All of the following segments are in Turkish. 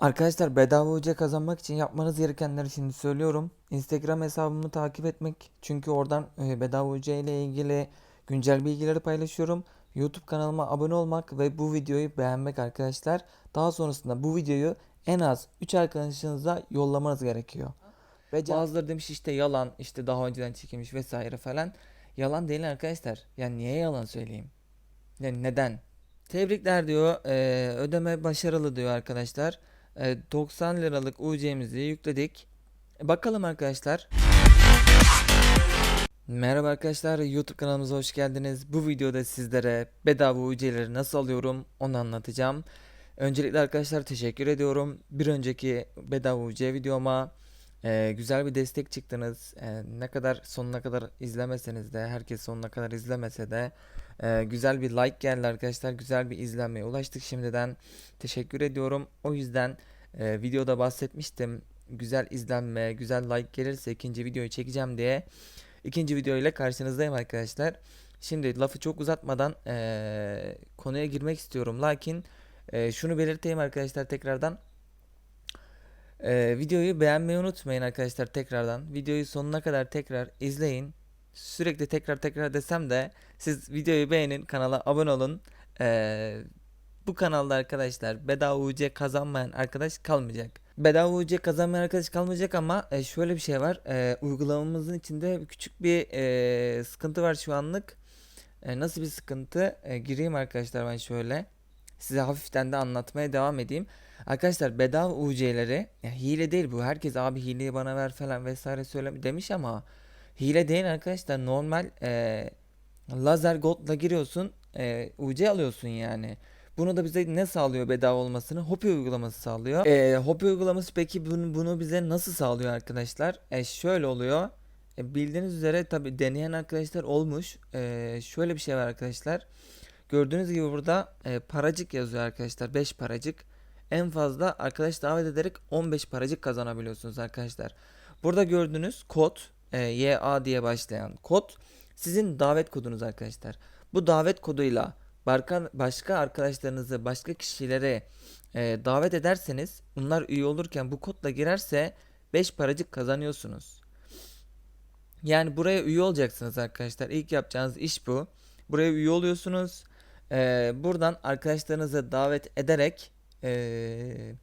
Arkadaşlar bedava UC kazanmak için yapmanız gerekenleri şimdi söylüyorum. Instagram hesabımı takip etmek. Çünkü oradan e, bedava UC ile ilgili güncel bilgileri paylaşıyorum. YouTube kanalıma abone olmak ve bu videoyu beğenmek arkadaşlar. Daha sonrasında bu videoyu en az 3 arkadaşınıza yollamanız gerekiyor. Ve bazıları demiş işte yalan, işte daha önceden çekilmiş vesaire falan. Yalan değil arkadaşlar. Yani niye yalan söyleyeyim? Yani neden? Tebrikler diyor. Ee, ödeme başarılı diyor arkadaşlar. Ee, 90 liralık UC'mizi yükledik. E, Bakalım arkadaşlar. Merhaba arkadaşlar. YouTube kanalımıza hoş geldiniz. Bu videoda sizlere bedava UC'leri nasıl alıyorum onu anlatacağım. Öncelikle arkadaşlar teşekkür ediyorum. Bir önceki bedava UC videoma e, güzel bir destek çıktınız. E, ne kadar sonuna kadar izlemeseniz de herkes sonuna kadar izlemese de e, güzel bir like geldi arkadaşlar. Güzel bir izlenmeye ulaştık şimdiden. Teşekkür ediyorum. O yüzden e, videoda bahsetmiştim. Güzel izlenme, güzel like gelirse ikinci videoyu çekeceğim diye. İkinci video ile karşınızdayım arkadaşlar. Şimdi lafı çok uzatmadan e, konuya girmek istiyorum. Lakin e, şunu belirteyim arkadaşlar tekrardan. E, videoyu beğenmeyi unutmayın arkadaşlar tekrardan. Videoyu sonuna kadar tekrar izleyin. Sürekli tekrar tekrar desem de siz videoyu beğenin, kanala abone olun. E, bu kanalda arkadaşlar bedava UC kazanmayan arkadaş kalmayacak. Bedava UC kazanmayan arkadaş kalmayacak ama e, şöyle bir şey var. E, uygulamamızın içinde küçük bir e, sıkıntı var şu anlık. E, nasıl bir sıkıntı? E, gireyim arkadaşlar ben şöyle. Size hafiften de anlatmaya devam edeyim. Arkadaşlar bedava UC'leri ya hile değil bu. Herkes abi hileyi bana ver falan vesaire söyle demiş ama hile değil arkadaşlar. Normal e, lazer gold'la giriyorsun. E, UC alıyorsun yani. Bunu da bize ne sağlıyor bedava olmasını? Hopi uygulaması sağlıyor. E, Hopi uygulaması peki bunu, bunu bize nasıl sağlıyor arkadaşlar? E, şöyle oluyor. E, bildiğiniz üzere tabi deneyen arkadaşlar olmuş. E, şöyle bir şey var arkadaşlar. Gördüğünüz gibi burada e, paracık yazıyor arkadaşlar. 5 paracık. En fazla arkadaş davet ederek 15 paracık kazanabiliyorsunuz arkadaşlar. Burada gördüğünüz kod e, YA diye başlayan kod sizin davet kodunuz arkadaşlar. Bu davet koduyla başka arkadaşlarınızı başka kişilere e, davet ederseniz bunlar üye olurken bu kodla girerse 5 paracık kazanıyorsunuz. Yani buraya üye olacaksınız arkadaşlar. İlk yapacağınız iş bu. Buraya üye oluyorsunuz. Ee, buradan arkadaşlarınızı davet ederek ee,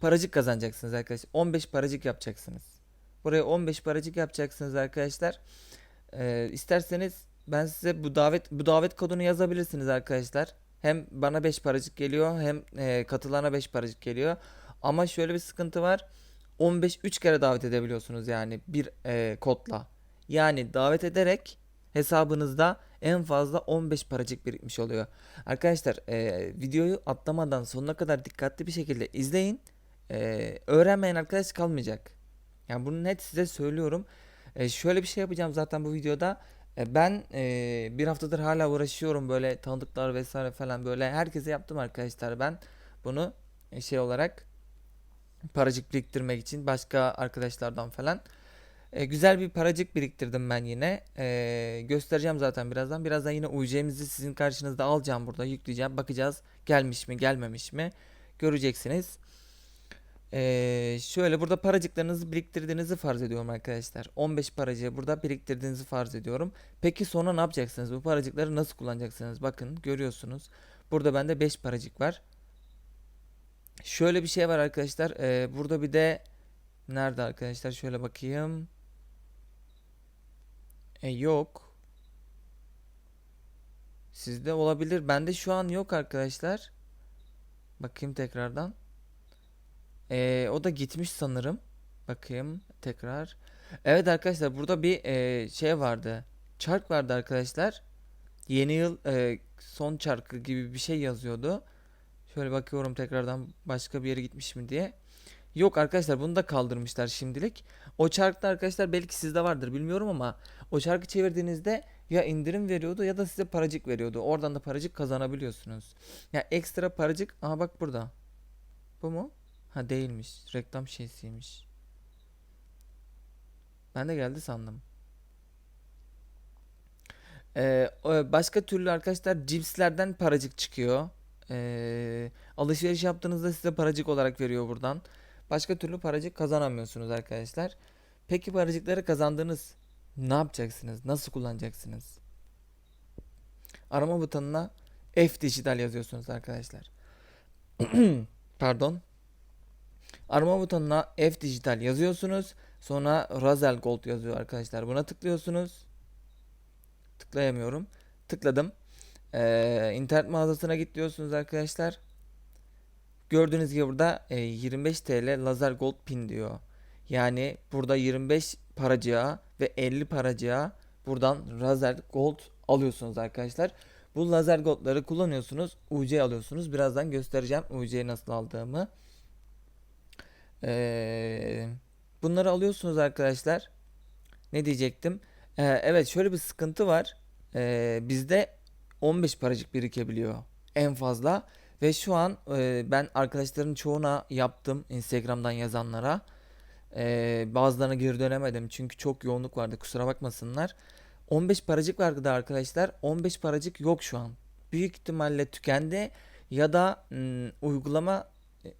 paracık kazanacaksınız arkadaşlar. 15 paracık yapacaksınız. Buraya 15 paracık yapacaksınız arkadaşlar. Ee, isterseniz ben size bu davet bu davet kodunu yazabilirsiniz arkadaşlar. Hem bana 5 paracık geliyor hem ee, katılana 5 paracık geliyor. Ama şöyle bir sıkıntı var. 15 3 kere davet edebiliyorsunuz yani bir ee, kodla. Yani davet ederek hesabınızda en fazla 15 paracık birikmiş oluyor. Arkadaşlar e, videoyu atlamadan sonuna kadar dikkatli bir şekilde izleyin. E, öğrenmeyen arkadaş kalmayacak. Yani bunu net size söylüyorum. E, şöyle bir şey yapacağım zaten bu videoda. E, ben e, bir haftadır hala uğraşıyorum böyle tanıdıklar vesaire falan böyle herkese yaptım arkadaşlar ben bunu e, şey olarak paracık biriktirmek için başka arkadaşlardan falan. E, güzel bir paracık biriktirdim ben yine. E, göstereceğim zaten birazdan. Birazdan yine UC'mizi sizin karşınızda alacağım burada. Yükleyeceğim. Bakacağız gelmiş mi gelmemiş mi. Göreceksiniz. E, şöyle burada paracıklarınızı biriktirdiğinizi farz ediyorum arkadaşlar. 15 paracığı burada biriktirdiğinizi farz ediyorum. Peki sonra ne yapacaksınız? Bu paracıkları nasıl kullanacaksınız? Bakın görüyorsunuz. Burada bende 5 paracık var. Şöyle bir şey var arkadaşlar. E, burada bir de nerede arkadaşlar? Şöyle bakayım. E yok. Sizde olabilir. Bende şu an yok arkadaşlar. Bakayım tekrardan. E, o da gitmiş sanırım. Bakayım tekrar. Evet arkadaşlar burada bir e, şey vardı. Çark vardı arkadaşlar. Yeni yıl e, son çarkı gibi bir şey yazıyordu. Şöyle bakıyorum tekrardan başka bir yere gitmiş mi diye. Yok arkadaşlar bunu da kaldırmışlar şimdilik. O çarkta arkadaşlar belki sizde vardır bilmiyorum ama o çarkı çevirdiğinizde ya indirim veriyordu ya da size paracık veriyordu. Oradan da paracık kazanabiliyorsunuz. Ya ekstra paracık. Aha bak burada. Bu mu? Ha değilmiş. Reklam şeysiymiş. Ben de geldi sandım. Ee, başka türlü arkadaşlar cipslerden paracık çıkıyor. Ee, alışveriş yaptığınızda size paracık olarak veriyor buradan. Başka türlü paracık kazanamıyorsunuz arkadaşlar. Peki paracıkları kazandınız. Ne yapacaksınız? Nasıl kullanacaksınız? Arama butonuna F dijital yazıyorsunuz arkadaşlar. Pardon. Arama butonuna F dijital yazıyorsunuz. Sonra Razel Gold yazıyor arkadaşlar. Buna tıklıyorsunuz. Tıklayamıyorum. Tıkladım. Ee, internet mağazasına git diyorsunuz arkadaşlar. Gördüğünüz gibi burada e, 25 TL lazer gold pin diyor. Yani burada 25 paracığa ve 50 paracığa buradan lazer gold alıyorsunuz arkadaşlar. Bu lazer goldları kullanıyorsunuz. UC alıyorsunuz. Birazdan göstereceğim UC'yi nasıl aldığımı. Ee, bunları alıyorsunuz arkadaşlar. Ne diyecektim? Ee, evet şöyle bir sıkıntı var. Ee, bizde 15 paracık birikebiliyor en fazla. Ve şu an e, ben arkadaşların çoğuna yaptım Instagram'dan yazanlara. Ee, bazılarına geri dönemedim çünkü çok yoğunluk vardı kusura bakmasınlar. 15 paracık vardı da arkadaşlar. 15 paracık yok şu an. Büyük ihtimalle tükendi ya da mm, uygulama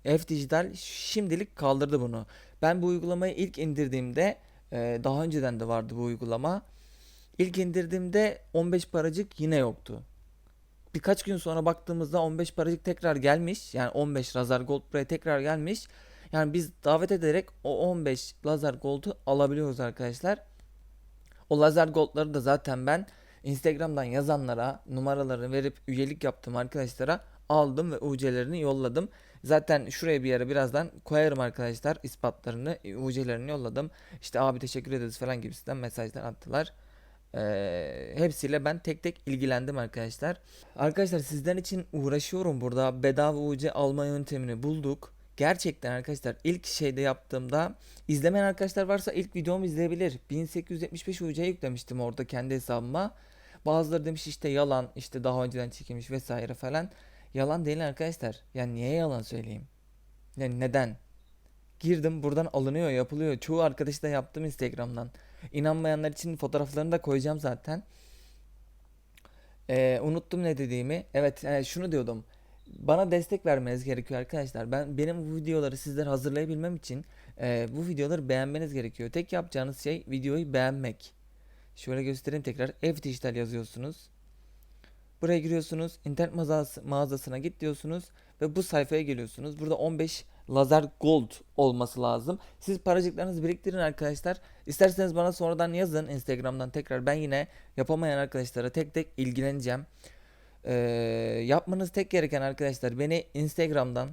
e, F Dijital şimdilik kaldırdı bunu. Ben bu uygulamayı ilk indirdiğimde e, daha önceden de vardı bu uygulama. İlk indirdiğimde 15 paracık yine yoktu. Birkaç gün sonra baktığımızda 15 paracık tekrar gelmiş. Yani 15 Lazar Gold buraya tekrar gelmiş. Yani biz davet ederek o 15 Lazar Gold'u alabiliyoruz arkadaşlar. O Lazar Gold'ları da zaten ben Instagram'dan yazanlara numaralarını verip üyelik yaptım arkadaşlara aldım ve UC'lerini yolladım. Zaten şuraya bir yere birazdan koyarım arkadaşlar ispatlarını, UC'lerini yolladım. İşte abi teşekkür ederiz falan gibisinden mesajlar attılar. Ee, hepsiyle ben tek tek ilgilendim arkadaşlar. Arkadaşlar sizden için uğraşıyorum burada. Bedava UC alma yöntemini bulduk. Gerçekten arkadaşlar ilk şeyde yaptığımda izlemeyen arkadaşlar varsa ilk videomu izleyebilir. 1875 UC yüklemiştim orada kendi hesabıma. Bazıları demiş işte yalan işte daha önceden çekilmiş vesaire falan. Yalan değil arkadaşlar. Yani niye yalan söyleyeyim? Yani neden? Girdim buradan alınıyor yapılıyor. Çoğu arkadaş da yaptım Instagram'dan. İnanmayanlar için fotoğraflarını da koyacağım zaten. Ee, unuttum ne dediğimi. Evet e, şunu diyordum. Bana destek vermeniz gerekiyor arkadaşlar. Ben benim bu videoları sizler hazırlayabilmem için e, bu videoları beğenmeniz gerekiyor. Tek yapacağınız şey videoyu beğenmek. Şöyle göstereyim tekrar. F Dijital yazıyorsunuz. Buraya giriyorsunuz. internet mağazası, mağazasına git diyorsunuz ve bu sayfaya geliyorsunuz. Burada 15 lazer gold olması lazım. Siz paracıklarınızı biriktirin arkadaşlar. İsterseniz bana sonradan yazın Instagram'dan tekrar. Ben yine yapamayan arkadaşlara tek tek ilgileneceğim. Ee, yapmanız tek gereken arkadaşlar beni Instagram'dan,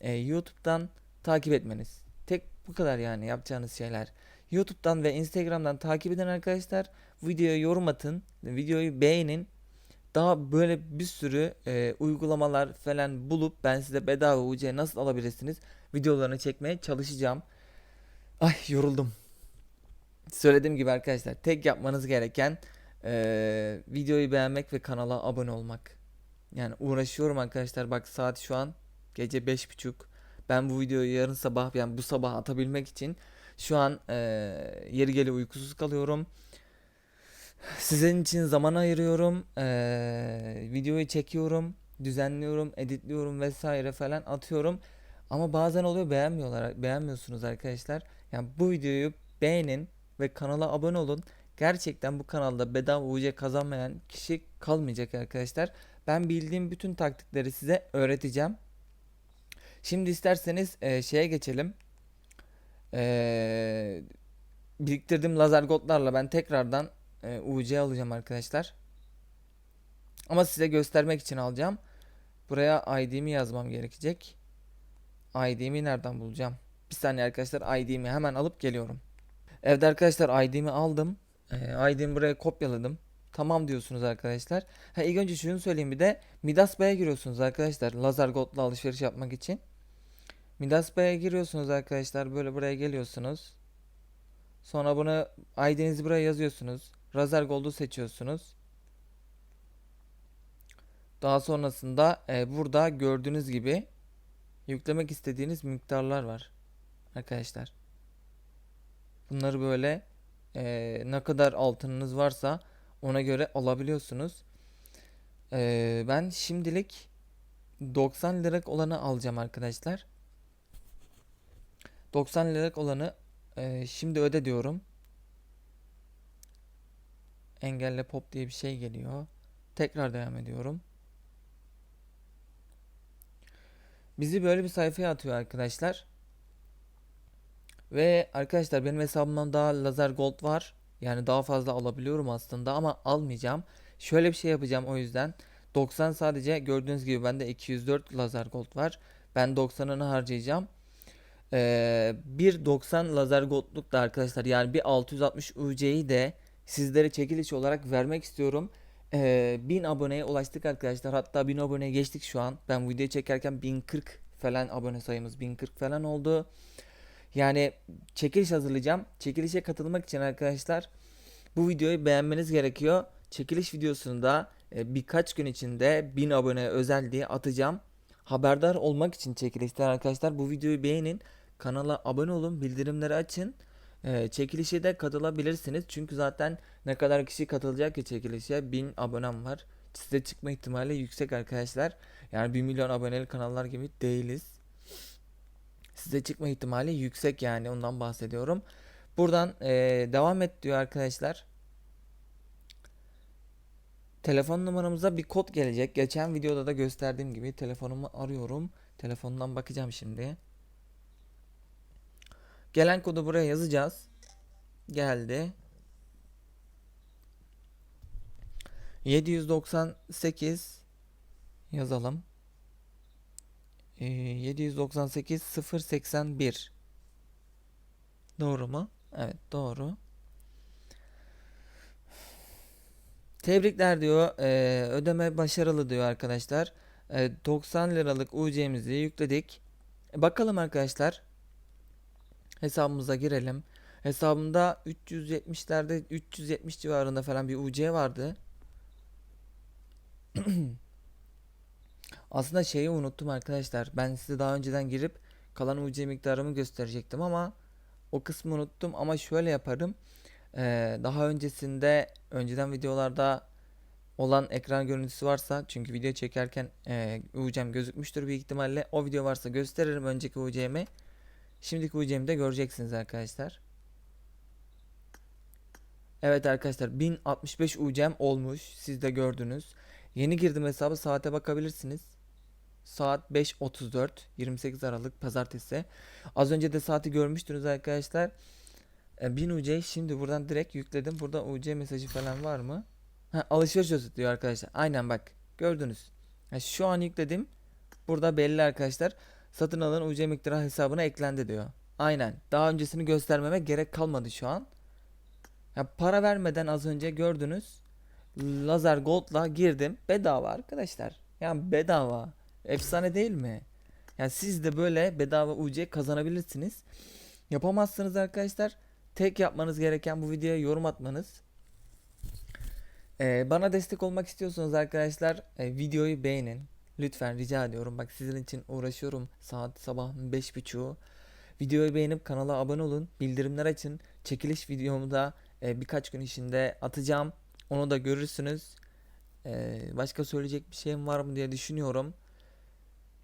e, YouTube'dan takip etmeniz. Tek bu kadar yani yapacağınız şeyler. YouTube'dan ve Instagram'dan takip edin arkadaşlar. Videoya yorum atın, videoyu beğenin. Daha böyle bir sürü e, uygulamalar falan bulup ben size bedava UC nasıl alabilirsiniz videolarını çekmeye çalışacağım. Ay yoruldum. Söylediğim gibi arkadaşlar tek yapmanız gereken e, videoyu beğenmek ve kanala abone olmak. Yani uğraşıyorum arkadaşlar bak saat şu an gece beş buçuk. Ben bu videoyu yarın sabah yani bu sabah atabilmek için şu an e, yeri geliyor uykusuz kalıyorum. Sizin için zaman ayırıyorum. Ee, videoyu çekiyorum, düzenliyorum, editliyorum vesaire falan atıyorum. Ama bazen oluyor beğenmiyorlar, beğenmiyorsunuz arkadaşlar. Yani bu videoyu beğenin ve kanala abone olun. Gerçekten bu kanalda bedava UC kazanmayan kişi kalmayacak arkadaşlar. Ben bildiğim bütün taktikleri size öğreteceğim. Şimdi isterseniz e, şeye geçelim. E, biriktirdiğim lazer goldlarla ben tekrardan e, UC alacağım arkadaşlar. Ama size göstermek için alacağım. Buraya ID'mi yazmam gerekecek. ID'mi nereden bulacağım? Bir saniye arkadaşlar ID'mi hemen alıp geliyorum. Evet arkadaşlar ID'mi aldım. E, ID'mi buraya kopyaladım. Tamam diyorsunuz arkadaşlar. Ha, ilk önce şunu söyleyeyim bir de Midas Bey'e giriyorsunuz arkadaşlar. Lazer Gold'la alışveriş yapmak için. Midas Bey'e giriyorsunuz arkadaşlar. Böyle buraya geliyorsunuz. Sonra bunu ID'nizi buraya yazıyorsunuz. Razer Gold'u seçiyorsunuz. Daha sonrasında e, burada gördüğünüz gibi yüklemek istediğiniz miktarlar var. Arkadaşlar. Bunları böyle e, ne kadar altınınız varsa ona göre alabiliyorsunuz. E, ben şimdilik 90 liralık olanı alacağım arkadaşlar. 90 liralık olanı e, şimdi öde diyorum. Engelle pop diye bir şey geliyor. Tekrar devam ediyorum. Bizi böyle bir sayfaya atıyor arkadaşlar. Ve arkadaşlar benim hesabımdan daha lazer gold var. Yani daha fazla alabiliyorum aslında ama almayacağım. Şöyle bir şey yapacağım o yüzden. 90 sadece gördüğünüz gibi bende 204 lazer gold var. Ben 90'ını harcayacağım. Ee, bir 90 lazer goldluk da arkadaşlar yani bir 660 UC'yi de sizlere çekiliş olarak vermek istiyorum. Ee, 1000 aboneye ulaştık arkadaşlar. Hatta 1000 aboneye geçtik şu an. Ben video çekerken 1040 falan abone sayımız 1040 falan oldu. Yani çekiliş hazırlayacağım. Çekilişe katılmak için arkadaşlar bu videoyu beğenmeniz gerekiyor. Çekiliş videosunu da e, birkaç gün içinde 1000 abone özel diye atacağım. Haberdar olmak için çekilişten arkadaşlar bu videoyu beğenin. Kanala abone olun, bildirimleri açın. E, çekilişe de katılabilirsiniz. Çünkü zaten ne kadar kişi katılacak ki çekilişe 1000 abonem var. Size çıkma ihtimali yüksek arkadaşlar. Yani 1 milyon aboneli kanallar gibi değiliz. Size çıkma ihtimali yüksek yani ondan bahsediyorum. Buradan e, devam et diyor arkadaşlar. Telefon numaramıza bir kod gelecek. Geçen videoda da gösterdiğim gibi telefonumu arıyorum. Telefondan bakacağım şimdi. Gelen kodu buraya yazacağız. Geldi. 798 yazalım. Ee, 798 081 Doğru mu? Evet doğru. Tebrikler diyor. Ee, ödeme başarılı diyor arkadaşlar. Ee, 90 liralık UC'mizi yükledik. E, bakalım arkadaşlar. Hesabımıza girelim. Hesabımda 370'lerde 370 civarında falan bir UC vardı. Aslında şeyi unuttum arkadaşlar. Ben size daha önceden girip kalan UC miktarımı gösterecektim ama o kısmı unuttum ama şöyle yaparım. Ee, daha öncesinde önceden videolarda olan ekran görüntüsü varsa çünkü video çekerken e, UC'm gözükmüştür büyük ihtimalle. O video varsa gösteririm önceki UC'mi. Şimdiki UC'mi de göreceksiniz arkadaşlar. Evet arkadaşlar 1065 UC'm olmuş. Siz de gördünüz. Yeni girdim hesabı saate bakabilirsiniz. Saat 5.34 28 Aralık Pazartesi. Az önce de saati görmüştünüz arkadaşlar. E, 1000 UC şimdi buradan direkt yükledim. Burada UC mesajı falan var mı? Ha, alışveriş özet diyor arkadaşlar. Aynen bak gördünüz. Ha, şu an yükledim. Burada belli arkadaşlar. Satın alın UC miktarı hesabına eklendi diyor. Aynen. Daha öncesini göstermeme gerek kalmadı şu an. Ya para vermeden az önce gördünüz. Lazer Gold'la girdim. Bedava arkadaşlar. Yani bedava. Efsane değil mi? Yani siz de böyle bedava UC kazanabilirsiniz. Yapamazsınız arkadaşlar. Tek yapmanız gereken bu videoya yorum atmanız. Ee, bana destek olmak istiyorsanız arkadaşlar e, videoyu beğenin. Lütfen rica ediyorum. Bak sizin için uğraşıyorum. Saat sabah 5.30. Videoyu beğenip kanala abone olun. Bildirimler açın. Çekiliş videomu da e, birkaç gün içinde atacağım. Onu da görürsünüz. Ee, başka söyleyecek bir şeyim var mı diye düşünüyorum.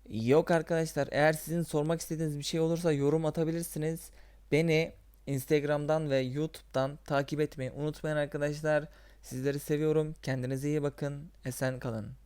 Yok arkadaşlar. Eğer sizin sormak istediğiniz bir şey olursa yorum atabilirsiniz. Beni Instagram'dan ve YouTube'dan takip etmeyi unutmayın arkadaşlar. Sizleri seviyorum. Kendinize iyi bakın. Esen kalın.